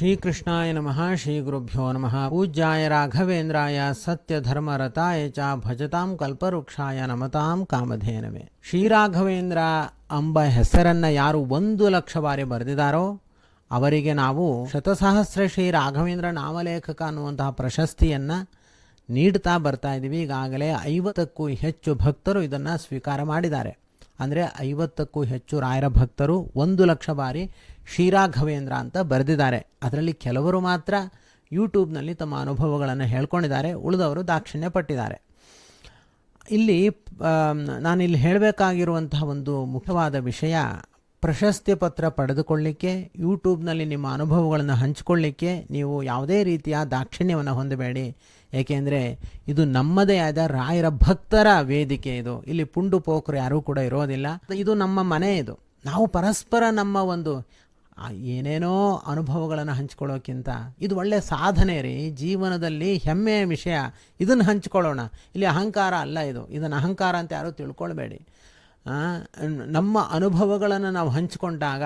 ಶ್ರೀಕೃಷ್ಣಾಯ ನಮಃ ಶ್ರೀ ಗುರುಭ್ಯೋ ನಮಃ. ಪೂಜ್ಯಾಯ ರಾಘವೇಂದ್ರಾಯ ಸತ್ಯ ಧರ್ಮರತಾಯ ಚ ಭಜತಾಂ ಕಲ್ಪವೃಕ್ಷಾಯ ನಮತಾಂ ಕಾಮಧೇನವೇ. ಶ್ರೀರಾಘವೇಂದ್ರ ಎಂಬ ಹೆಸರನ್ನ ಯಾರು ಒಂದು ಲಕ್ಷ ಬಾರಿ ಬರೆದಿದ್ದಾರೋ, ಅವರಿಗೆ ನಾವು ಶತಸಹಸ್ರ ಶ್ರೀ ರಾಘವೇಂದ್ರ ನಾಮಲೇಖಕ ಅನ್ನುವಂತಹ ಪ್ರಶಸ್ತಿಯನ್ನು ನೀಡ್ತಾ ಬರ್ತಾ ಇದ್ದೀವಿ. ಈಗಾಗಲೇ ಐವತ್ತಕ್ಕೂ ಹೆಚ್ಚು ಭಕ್ತರು ಇದನ್ನು ಸ್ವೀಕಾರ ಮಾಡಿದ್ದಾರೆ. ಅಂದರೆ ಐವತ್ತಕ್ಕೂ ಹೆಚ್ಚು ರಾಯರ ಭಕ್ತರು ಒಂದು ಲಕ್ಷ ಬಾರಿ ಶ್ರೀರಾಘವೇಂದ್ರ ಅಂತ ಬರೆದಿದ್ದಾರೆ. ಅದರಲ್ಲಿ ಕೆಲವರು ಮಾತ್ರ ಯೂಟ್ಯೂಬ್ನಲ್ಲಿ ತಮ್ಮ ಅನುಭವಗಳನ್ನು ಹೇಳ್ಕೊಂಡಿದ್ದಾರೆ. ಉಳಿದವರು ದಾಕ್ಷಿಣ್ಯ ಪಟ್ಟಿದ್ದಾರೆ. ಇಲ್ಲಿ ನಾನಿಲ್ಲಿ ಹೇಳಬೇಕಾಗಿರುವಂತಹ ಒಂದು ಮುಖ್ಯವಾದ ವಿಷಯ, ಪ್ರಶಸ್ತಿ ಪತ್ರ ಪಡೆದುಕೊಳ್ಳಿಕ್ಕೆ, ಯೂಟ್ಯೂಬ್ನಲ್ಲಿ ನಿಮ್ಮ ಅನುಭವಗಳನ್ನು ಹಂಚಿಕೊಳ್ಳಿಕ್ಕೆ ನೀವು ಯಾವುದೇ ರೀತಿಯ ದಾಕ್ಷಿಣ್ಯವನ್ನು ಹೊಂದಬೇಡಿ. ಏಕೆಂದರೆ ಇದು ನಮ್ಮದೇ ಆದ ರಾಯರ ಭಕ್ತರ ವೇದಿಕೆ ಇದು. ಇಲ್ಲಿ ಪುಂಡು ಪೋಕರು ಯಾರೂ ಕೂಡ ಇರೋದಿಲ್ಲ. ಇದು ನಮ್ಮ ಮನೆ ಇದು. ನಾವು ಪರಸ್ಪರ ನಮ್ಮ ಒಂದು ಏನೇನೋ ಅನುಭವಗಳನ್ನು ಹಂಚ್ಕೊಳ್ಳೋಕ್ಕಿಂತ ಇದು ಒಳ್ಳೆಯ ಸಾಧನೆ ರೀ. ಜೀವನದಲ್ಲಿ ಹೆಮ್ಮೆಯ ವಿಷಯ. ಇದನ್ನು ಹಂಚ್ಕೊಳ್ಳೋಣ. ಇಲ್ಲಿ ಅಹಂಕಾರ ಅಲ್ಲ ಇದು. ಇದನ್ನು ಅಹಂಕಾರ ಅಂತ ಯಾರೂ ತಿಳ್ಕೊಳ್ಬೇಡಿ. ನಮ್ಮ ಅನುಭವಗಳನ್ನು ನಾವು ಹಂಚಿಕೊಂಡಾಗ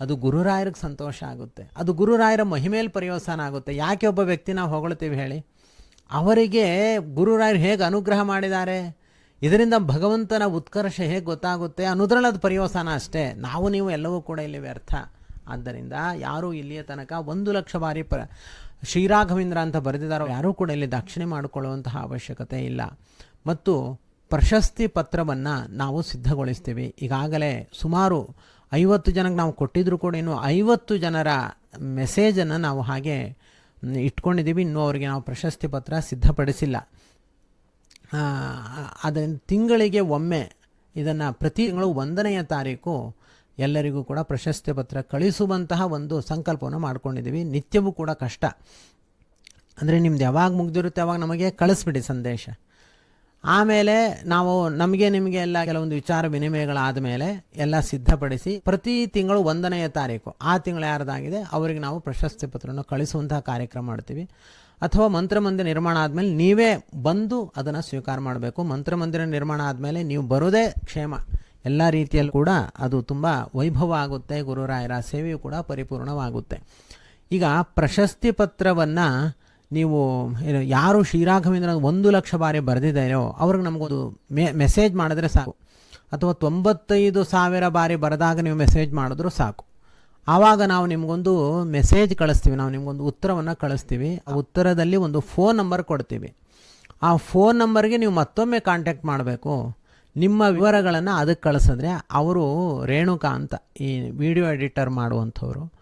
ಅದು ಗುರುರಾಯರಿಗೆ ಸಂತೋಷ ಆಗುತ್ತೆ. ಅದು ಗುರುರಾಯರ ಮಹಿಮೇಲೆ ಪರ್ಯವಸಾನ ಆಗುತ್ತೆ. ಯಾಕೆ ಒಬ್ಬ ವ್ಯಕ್ತಿ ನಾವು ಹೊಗಳ್ತೀವಿ ಹೇಳಿ? ಅವರಿಗೆ ಗುರುರಾಯರು ಹೇಗೆ ಅನುಗ್ರಹ ಮಾಡಿದ್ದಾರೆ? ಇದರಿಂದ ಭಗವಂತನ ಉತ್ಕರ್ಷ ಹೇಗೆ ಗೊತ್ತಾಗುತ್ತೆ ಅನ್ನೋದ್ರಲ್ಲಿ ಅದು ಅಷ್ಟೇ. ನಾವು ನೀವು ಎಲ್ಲವೂ ಕೂಡ ಇಲ್ಲಿ ವ್ಯರ್ಥ. ಆದ್ದರಿಂದ ಯಾರು ಇಲ್ಲಿಯ ತನಕ ಒಂದು ಲಕ್ಷ ಬಾರಿ ಪ ಶ್ರೀರಾಘವೇಂದ್ರ ಅಂತ ಬರೆದಿದ್ದಾರೋ. ಯಾರೂ ಕೂಡ ಇಲ್ಲಿ ದಾಕ್ಷಿಣೆ ಮಾಡಿಕೊಳ್ಳುವಂತಹ ಅವಶ್ಯಕತೆ ಇಲ್ಲ. ಮತ್ತು ಪ್ರಶಸ್ತಿ ಪತ್ರವನ್ನು ನಾವು ಸಿದ್ಧಗೊಳಿಸ್ತೀವಿ. ಈಗಾಗಲೇ ಸುಮಾರು ಐವತ್ತು ಜನಕ್ಕೆ ನಾವು ಕೊಟ್ಟಿದ್ರು ಕೂಡ ಇನ್ನು ಐವತ್ತು ಜನರ ಮೆಸೇಜನ್ನು ನಾವು ಹಾಗೆ ಇಟ್ಕೊಂಡಿದ್ದೀವಿ. ಇನ್ನೂ ಅವರಿಗೆ ನಾವು ಪ್ರಶಸ್ತಿ ಪತ್ರ ಸಿದ್ಧಪಡಿಸಿಲ್ಲ. ಅದನ್ನು ತಿಂಗಳಿಗೆ ಒಮ್ಮೆ ಇದನ್ನು ಪ್ರತಿ ತಿಂಗಳು ಒಂದನೆಯ ತಾರೀಕು ಎಲ್ಲರಿಗೂ ಕೂಡ ಪ್ರಶಸ್ತಿ ಪತ್ರ ಕಳಿಸುವಂತಹ ಒಂದು ಸಂಕಲ್ಪವನ್ನು ಮಾಡ್ಕೊಂಡಿದ್ದೀವಿ. ನಿತ್ಯವೂ ಕೂಡ ಕಷ್ಟ. ಅಂದರೆ ನಿಮ್ದು ಯಾವಾಗ ಮುಗ್ದಿರುತ್ತೆ ಅವಾಗ ನಮಗೆ ಕಳಿಸ್ಬಿಡಿ ಸಂದೇಶ. ಆಮೇಲೆ ನಾವು ನಮಗೆ ನಿಮಗೆ ಎಲ್ಲ ಕೆಲವೊಂದು ವಿಚಾರ ವಿನಿಮಯಗಳಾದ ಮೇಲೆ ಎಲ್ಲ ಸಿದ್ಧಪಡಿಸಿ ಪ್ರತಿ ತಿಂಗಳು ಒಂದನೆಯ ತಾರೀಕು, ಆ ತಿಂಗಳು ಯಾರ್ದಾಗಿದೆ ಅವರಿಗೆ ನಾವು ಪ್ರಶಸ್ತಿ ಪತ್ರವನ್ನು ಕಳಿಸುವಂತಹ ಕಾರ್ಯಕ್ರಮ ಮಾಡ್ತೀವಿ. ಅಥವಾ ಮಂತ್ರಮಂದಿರ ನಿರ್ಮಾಣ ಆದಮೇಲೆ ನೀವೇ ಬಂದು ಅದನ್ನು ಸ್ವೀಕಾರ ಮಾಡಬೇಕು. ಮಂತ್ರಮಂದಿರ ನಿರ್ಮಾಣ ಆದಮೇಲೆ ನೀವು ಬರೋದೇ ಕ್ಷೇಮ. ಎಲ್ಲ ರೀತಿಯಲ್ಲೂ ಕೂಡ ಅದು ತುಂಬ ವೈಭವ ಆಗುತ್ತೆ, ಗುರುರಾಯರ ಸೇವೆಯು ಕೂಡ ಪರಿಪೂರ್ಣವಾಗುತ್ತೆ. ಈಗ ಪ್ರಶಸ್ತಿ ಪತ್ರವನ್ನು ನೀವು, ಏನು, ಯಾರು ಶ್ರೀರಾಘವೇಂದ್ರ ಒಂದು ಲಕ್ಷ ಬಾರಿ ಬರೆದಿದ್ದಾರೋ, ಅವ್ರಿಗೆ ನಮಗೊಂದು ಮೆ ಮೆಸೇಜ್ ಮಾಡಿದ್ರೆ ಸಾಕು. ಅಥವಾ ತೊಂಬತ್ತೈದು ಸಾವಿರ ಬಾರಿ ಬರೆದಾಗ ನೀವು ಮೆಸೇಜ್ ಮಾಡಿದ್ರು ಸಾಕು. ಆವಾಗ ನಾವು ನಿಮಗೊಂದು ಮೆಸೇಜ್ ಕಳಿಸ್ತೀವಿ, ನಾವು ನಿಮಗೊಂದು ಉತ್ತರವನ್ನು ಕಳಿಸ್ತೀವಿ. ಆ ಉತ್ತರದಲ್ಲಿ ಒಂದು ಫೋನ್ ನಂಬರ್ ಕೊಡ್ತೀವಿ. ಆ ಫೋನ್ ನಂಬರ್ಗೆ ನೀವು ಮತ್ತೊಮ್ಮೆ ಕಾಂಟ್ಯಾಕ್ಟ್ ಮಾಡಬೇಕು. ನಿಮ್ಮ ವಿವರಗಳನ್ನು ಅದಕ್ಕೆ ಕಳಿಸಿದ್ರೆ ಅವರು ರೇಣುಕಾ ಅಂತ ಈ ವಿಡಿಯೋ ಎಡಿಟರ್ ಮಾಡುವಂಥವ್ರು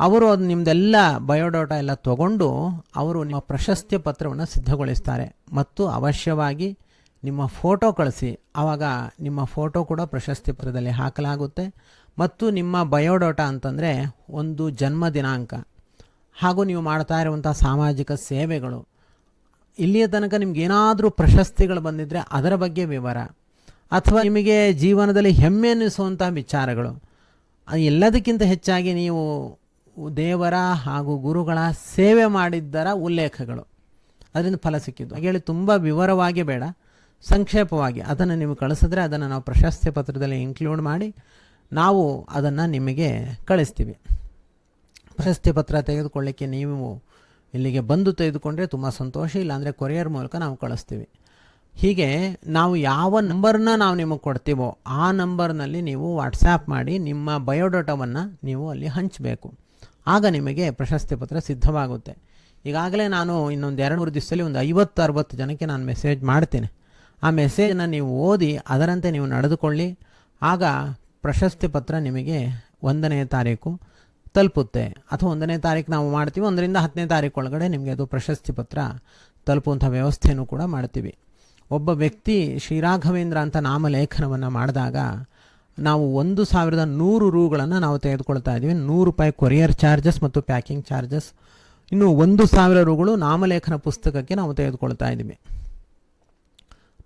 ಅವರು ಅದು ನಿಮ್ಮದೆಲ್ಲ ಬಯೋಡಾಟಾ ಎಲ್ಲ ತಗೊಂಡು ಅವರು ನಿಮ್ಮ ಪ್ರಶಸ್ತಿ ಪತ್ರವನ್ನು ಸಿದ್ಧಗೊಳಿಸ್ತಾರೆ. ಮತ್ತು ಅವಶ್ಯವಾಗಿ ನಿಮ್ಮ ಫೋಟೋ ಕಳಿಸಿ. ಆವಾಗ ನಿಮ್ಮ ಫೋಟೋ ಕೂಡ ಪ್ರಶಸ್ತಿ ಪತ್ರದಲ್ಲಿ ಹಾಕಲಾಗುತ್ತೆ. ಮತ್ತು ನಿಮ್ಮ ಬಯೋಡಾಟಾ ಅಂತಂದರೆ ಒಂದು ಜನ್ಮ ದಿನಾಂಕ. ಹಾಗೂ ನೀವು ಮಾಡ್ತಾ ಇರುವಂಥ ಸಾಮಾಜಿಕ ಸೇವೆಗಳು. ಇಲ್ಲಿಯ ತನಕ ನಿಮಗೇನಾದರೂ ಪ್ರಶಸ್ತಿಗಳು ಬಂದಿದ್ದರೆ ಅದರ ಬಗ್ಗೆ ವಿವರ. ಅಥವಾ ನಿಮಗೆ ಜೀವನದಲ್ಲಿ ಹೆಮ್ಮೆ ಅನ್ನಿಸುವಂಥ ವಿಚಾರಗಳು. ಎಲ್ಲದಕ್ಕಿಂತ ಹೆಚ್ಚಾಗಿ ನೀವು ದೇವರ ಹಾಗೂ ಗುರುಗಳ ಸೇವೆ ಮಾಡಿದ್ದರ ಉಲ್ಲೇಖಗಳು. ಅದರಿಂದ ಫಲ ಸಿಕ್ಕಿದ್ದು. ಹೇಳಿ ತುಂಬ ವಿವರವಾಗಿ ಬೇಡ, ಸಂಕ್ಷೇಪವಾಗಿ. ಅದನ್ನು ನೀವು ಕಳಿಸಿದ್ರೆ ಅದನ್ನು ನಾವು ಪ್ರಶಸ್ತಿ ಪತ್ರದಲ್ಲಿ ಇನ್ಕ್ಲೂಡ್ ಮಾಡಿ ನಾವು ಅದನ್ನು ನಿಮಗೆ ಕಳಿಸ್ತೀವಿ. ಪ್ರಶಸ್ತಿ ಪತ್ರ ತೆಗೆದುಕೊಳ್ಳಿಕ್ಕೆ ನೀವು ಇಲ್ಲಿಗೆ ಬಂದು ತೆಗೆದುಕೊಂಡ್ರೆ ತುಂಬ ಸಂತೋಷ, ಇಲ್ಲಾಂದರೆ ಕೊರಿಯರ್ ಮೂಲಕ ನಾವು ಕಳಿಸ್ತೀವಿ. ಹೀಗೆ ನಾವು ಯಾವ ನಂಬರ್ನ ನಾವು ನಿಮಗೆ ಕೊಡ್ತೀವೋ ಆ ನಂಬರ್ನಲ್ಲಿ ನೀವು ವಾಟ್ಸ್ಯಾಪ್ ಮಾಡಿ ನಿಮ್ಮ ಬಯೋಡಾಟಾವನ್ನು ನೀವು ಅಲ್ಲಿ ಹಂಚಬೇಕು. ಆಗ ನಿಮಗೆ ಪ್ರಶಸ್ತಿ ಪತ್ರ ಸಿದ್ಧವಾಗುತ್ತೆ. ಈಗಾಗಲೇ ನಾನು ಇನ್ನೊಂದು ಎರಡು ಮೂರು ದಿವಸದಲ್ಲಿ ಒಂದು ಐವತ್ತು, ಅರವತ್ತು ಜನಕ್ಕೆ ನಾನು ಮೆಸೇಜ್ ಮಾಡ್ತೇನೆ. ಆ ಮೆಸೇಜನ್ನು ನೀವು ಓದಿ, ಅದರಂತೆ ನೀವು ನಡೆದುಕೊಳ್ಳಿ. ಆಗ ಪ್ರಶಸ್ತಿ ಪತ್ರ ನಿಮಗೆ ಒಂದನೇ ತಾರೀಕು ತಲುಪುತ್ತೆ. ಅಥವಾ ಒಂದನೇ ತಾರೀಕು ನಾವು ಮಾಡ್ತೀವಿ, ಒಂದರಿಂದ ಹತ್ತನೇ ತಾರೀಕು ಒಳಗಡೆ ನಿಮಗೆ ಅದು ಪ್ರಶಸ್ತಿ ಪತ್ರ ತಲುಪುವಂಥ ವ್ಯವಸ್ಥೆಯನ್ನು ಕೂಡ ಮಾಡ್ತೀವಿ. ಒಬ್ಬ ವ್ಯಕ್ತಿ ಶ್ರೀರಾಘವೇಂದ್ರ ಅಂತ ನಾಮಲೇಖನವನ್ನು ಮಾಡಿದಾಗ ನಾವು ಒಂದು ಸಾವಿರದ ನೂರು ರೂಗಳನ್ನು ನಾವು ತೆಗೆದುಕೊಳ್ತಾ ಇದ್ದೀವಿ. ನೂರು ರೂಪಾಯಿ ಕೊರಿಯರ್ ಚಾರ್ಜಸ್ ಮತ್ತು ಪ್ಯಾಕಿಂಗ್ ಚಾರ್ಜಸ್. ಇನ್ನು ಒಂದು ಸಾವಿರ ರೂಗಳು ನಾಮಲೇಖನ ಪುಸ್ತಕಕ್ಕೆ ನಾವು ತೆಗೆದುಕೊಳ್ತಾ ಇದ್ದೀವಿ.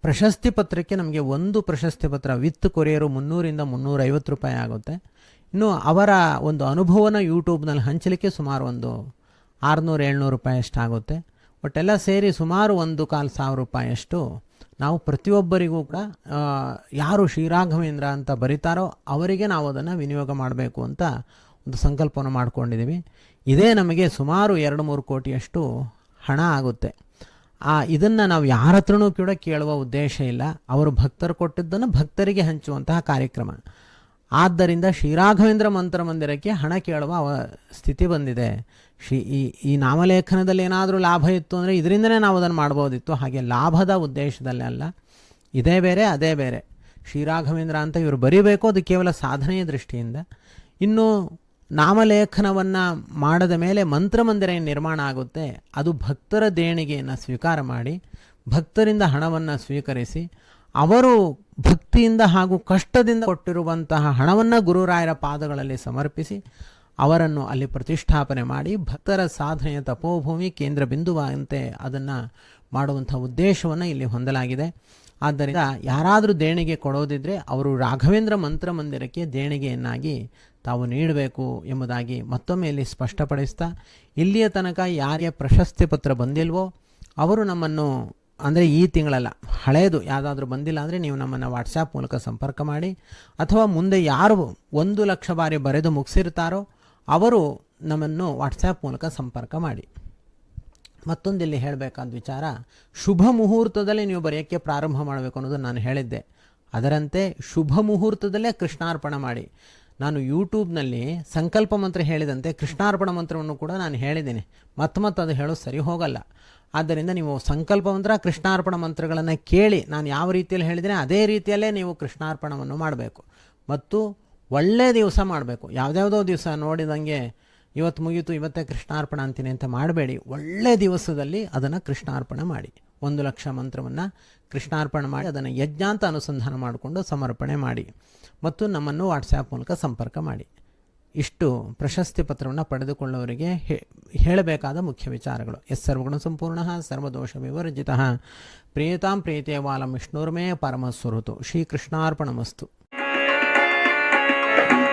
ಪ್ರಶಸ್ತಿ ಪತ್ರಕ್ಕೆ ನಮಗೆ ಒಂದು ಪ್ರಶಸ್ತಿ ಪತ್ರ, ವಿತ್ ಕೊರಿಯರು ಮುನ್ನೂರಿಂದ ಮುನ್ನೂರೈವತ್ತು ರೂಪಾಯಿ ಆಗುತ್ತೆ. ಇನ್ನು ಅವರ ಒಂದು ಅನುಭವನ ಯೂಟ್ಯೂಬ್ನಲ್ಲಿ ಹಂಚಲಿಕ್ಕೆ ಸುಮಾರು ಒಂದು ಆರುನೂರು, ಏಳ್ನೂರು ರೂಪಾಯಿ ಅಷ್ಟಾಗುತ್ತೆ ಒಟ್ಟೆಲ್ಲ ಸೇರಿ ಸುಮಾರು ಒಂದು ಕಾಲು ಸಾವಿರ ರೂಪಾಯಿಯಷ್ಟು ನಾವು ಪ್ರತಿಯೊಬ್ಬರಿಗೂ ಕೂಡ ಯಾರು ಶ್ರೀರಾಘವೇಂದ್ರ ಅಂತ ಬರೀತಾರೋ ಅವರಿಗೆ ನಾವು ಅದನ್ನು ವಿನಿಯೋಗ ಮಾಡಬೇಕು ಅಂತ ಒಂದು ಸಂಕಲ್ಪವನ್ನು ಮಾಡಿಕೊಂಡಿದ್ದೀವಿ. ಇದೇ ನಮಗೆ ಸುಮಾರು ಎರಡು ಮೂರು ಕೋಟಿಯಷ್ಟು ಹಣ ಆಗುತ್ತೆ. ಆ, ಇದನ್ನು ನಾವು ಯಾರ ಹತ್ರನೂ ಕೂಡ ಕೇಳುವ ಉದ್ದೇಶ ಇಲ್ಲ. ಅವರು ಭಕ್ತರು ಕೊಟ್ಟಿದ್ದನ್ನು ಭಕ್ತರಿಗೆ ಹಂಚುವಂತಹ ಕಾರ್ಯಕ್ರಮ. ಆದ್ದರಿಂದ ಶ್ರೀರಾಘವೇಂದ್ರ ಮಂತ್ರ ಮಂದಿರಕ್ಕೆ ಹಣ ಕೇಳುವ ಸ್ಥಿತಿ ಬಂದಿದೆ. ಶ್ರೀ ಈ ಈ ನಾಮಲೇಖನದಲ್ಲಿ ಏನಾದರೂ ಲಾಭ ಇತ್ತು ಅಂದರೆ ಇದರಿಂದನೇ ನಾವು ಅದನ್ನು ಮಾಡ್ಬೋದಿತ್ತು. ಹಾಗೆ ಲಾಭದ ಉದ್ದೇಶದಲ್ಲೇ ಅಲ್ಲ. ಇದೇ ಬೇರೆ, ಅದೇ ಬೇರೆ. ಶ್ರೀರಾಘವೇಂದ್ರ ಅಂತ ಇವರು ಬರೀಬೇಕು ಅದು ಕೇವಲ ಸಾಧನೆಯ ದೃಷ್ಟಿಯಿಂದ. ಇನ್ನು ನಾಮಲೇಖನವನ್ನು ಮಾಡದ ಮೇಲೆ ಮಂತ್ರಮಂದಿರ ಏನು ನಿರ್ಮಾಣ ಆಗುತ್ತೆ? ಅದು ಭಕ್ತರ ದೇಣಿಗೆಯನ್ನು ಸ್ವೀಕಾರ ಮಾಡಿ, ಭಕ್ತರಿಂದ ಹಣವನ್ನು ಸ್ವೀಕರಿಸಿ, ಅವರು ಭಕ್ತಿಯಿಂದ ಹಾಗೂ ಕಷ್ಟದಿಂದ ಕೊಟ್ಟಿರುವಂತಹ ಹಣವನ್ನು ಗುರುರಾಯರ ಪಾದಗಳಲ್ಲಿ ಸಮರ್ಪಿಸಿ ಅವರನ್ನು ಅಲ್ಲಿ ಪ್ರತಿಷ್ಠಾಪನೆ ಮಾಡಿ ಭಕ್ತರ ಸಾಧನೆಯ ತಪೋಭೂಮಿ ಕೇಂದ್ರ ಬಿಂದುವಂತೆ ಅದನ್ನು ಮಾಡುವಂಥ ಉದ್ದೇಶವನ್ನು ಇಲ್ಲಿ ಹೊಂದಲಾಗಿದೆ. ಆದ್ದರಿಂದ ಯಾರಾದರೂ ದೇಣಿಗೆ ಕೊಡೋದಿದ್ರೆ ಅವರು ರಾಘವೇಂದ್ರ ಮಂತ್ರ ಮಂದಿರಕ್ಕೆ ದೇಣಿಗೆಯನ್ನಾಗಿ ತಾವು ನೀಡಬೇಕು ಎಂಬುದಾಗಿ ಮತ್ತೊಮ್ಮೆ ಇಲ್ಲಿ ಸ್ಪಷ್ಟಪಡಿಸ್ತಾ ಇಲ್ಲಿಯ ತನಕ ಯಾರಿಗೆ ಪ್ರಶಸ್ತಿ ಪತ್ರ ಬಂದಿಲ್ವೋ ಅವರು ನಮ್ಮನ್ನು ಅಂದರೆ ಈ ತಿಂಗಳಲ್ಲ ಹಳೆಯದು ಯಾವುದಾದ್ರೂ ಬಂದಿಲ್ಲ ಅಂದರೆ ನೀವು ನಮ್ಮನ್ನು ವಾಟ್ಸಾಪ್ ಮೂಲಕ ಸಂಪರ್ಕ ಮಾಡಿ. ಅಥವಾ ಮುಂದೆ ಯಾರು ಒಂದು ಲಕ್ಷ ಬಾರಿ ಬರೆದು ಮುಗಿಸಿರ್ತಾರೋ, ಅವರು ನಮ್ಮನ್ನು ವಾಟ್ಸಾಪ್ ಮೂಲಕ ಸಂಪರ್ಕ ಮಾಡಿ. ಮತ್ತೊಂದಿಲ್ಲಿ ಹೇಳಬೇಕಾದ ವಿಚಾರ, ಶುಭ ಮುಹೂರ್ತದಲ್ಲಿ ನೀವು ಬರೆಯೋಕ್ಕೆ ಪ್ರಾರಂಭ ಮಾಡಬೇಕು ಅನ್ನೋದು ನಾನು ಹೇಳಿದ್ದೆ. ಅದರಂತೆ ಶುಭ ಮುಹೂರ್ತದಲ್ಲೇ ಕೃಷ್ಣಾರ್ಪಣೆ ಮಾಡಿ. ನಾನು ಯೂಟ್ಯೂಬ್ನಲ್ಲಿ ಸಂಕಲ್ಪ ಮಂತ್ರ ಹೇಳಿದಂತೆ ಕೃಷ್ಣಾರ್ಪಣ ಮಂತ್ರವನ್ನು ಕೂಡ ನಾನು ಹೇಳಿದ್ದೀನಿ. ಮತ್ತೆ ಮತ್ತೆ ಅದು ಹೇಳೋದು ಸರಿ ಹೋಗಲ್ಲ. ಆದ್ದರಿಂದ ನೀವು ಸಂಕಲ್ಪ ಮಂತ್ರ, ಕೃಷ್ಣಾರ್ಪಣ ಮಂತ್ರಗಳನ್ನು ಕೇಳಿ ನಾನು ಯಾವ ರೀತಿಯಲ್ಲಿ ಹೇಳಿದ್ದೀನಿ ಅದೇ ರೀತಿಯಲ್ಲೇ ನೀವು ಕೃಷ್ಣಾರ್ಪಣವನ್ನು ಮಾಡಬೇಕು. ಮತ್ತು ಒಳ್ಳೆಯ ದಿವಸ ಮಾಡಬೇಕು. ಯಾವುದ್ಯಾವುದೋ ದಿವಸ ನೋಡಿದಂಗೆ ಇವತ್ತು ಮುಗೀತು, ಇವತ್ತೇ ಕೃಷ್ಣಾರ್ಪಣ ಅಂತೀನಿ ಅಂತ ಮಾಡಬೇಡಿ. ಒಳ್ಳೆಯ ದಿವಸದಲ್ಲಿ ಅದನ್ನು ಕೃಷ್ಣಾರ್ಪಣ ಮಾಡಿ. ಒಂದು ಲಕ್ಷ ಮಂತ್ರವನ್ನು ಕೃಷ್ಣಾರ್ಪಣ ಮಾಡಿ ಅದನ್ನು ಯಜ್ಞ ಅಂತ ಅನುಸಂಧಾನ ಮಾಡಿಕೊಂಡು ಸಮರ್ಪಣೆ ಮಾಡಿ. ಮತ್ತು ನಮ್ಮನ್ನು ವಾಟ್ಸ್ಯಾಪ್ ಮೂಲಕ ಸಂಪರ್ಕ ಮಾಡಿ. ಇಷ್ಟು ಪ್ರಶಸ್ತಿ ಪತ್ರವನ್ನು ಪಡೆದುಕೊಳ್ಳುವವರಿಗೆ ಹೇಳಬೇಕಾದ ಮುಖ್ಯ ವಿಚಾರಗಳು. ಎಸ್ ಸರ್ವಗುಣ ಸಂಪೂರ್ಣ ಸರ್ವದೋಷ ವಿವರ್ಜಿತ ಪ್ರಿಯತಾಂ ಪ್ರೀತಿಯವಾಲಂ ವಿಷ್ಣುರ್ಮೇ ಪರಮಸ್ವರುತು. ಶ್ರೀಕೃಷ್ಣಾರ್ಪಣಮಸ್ತು.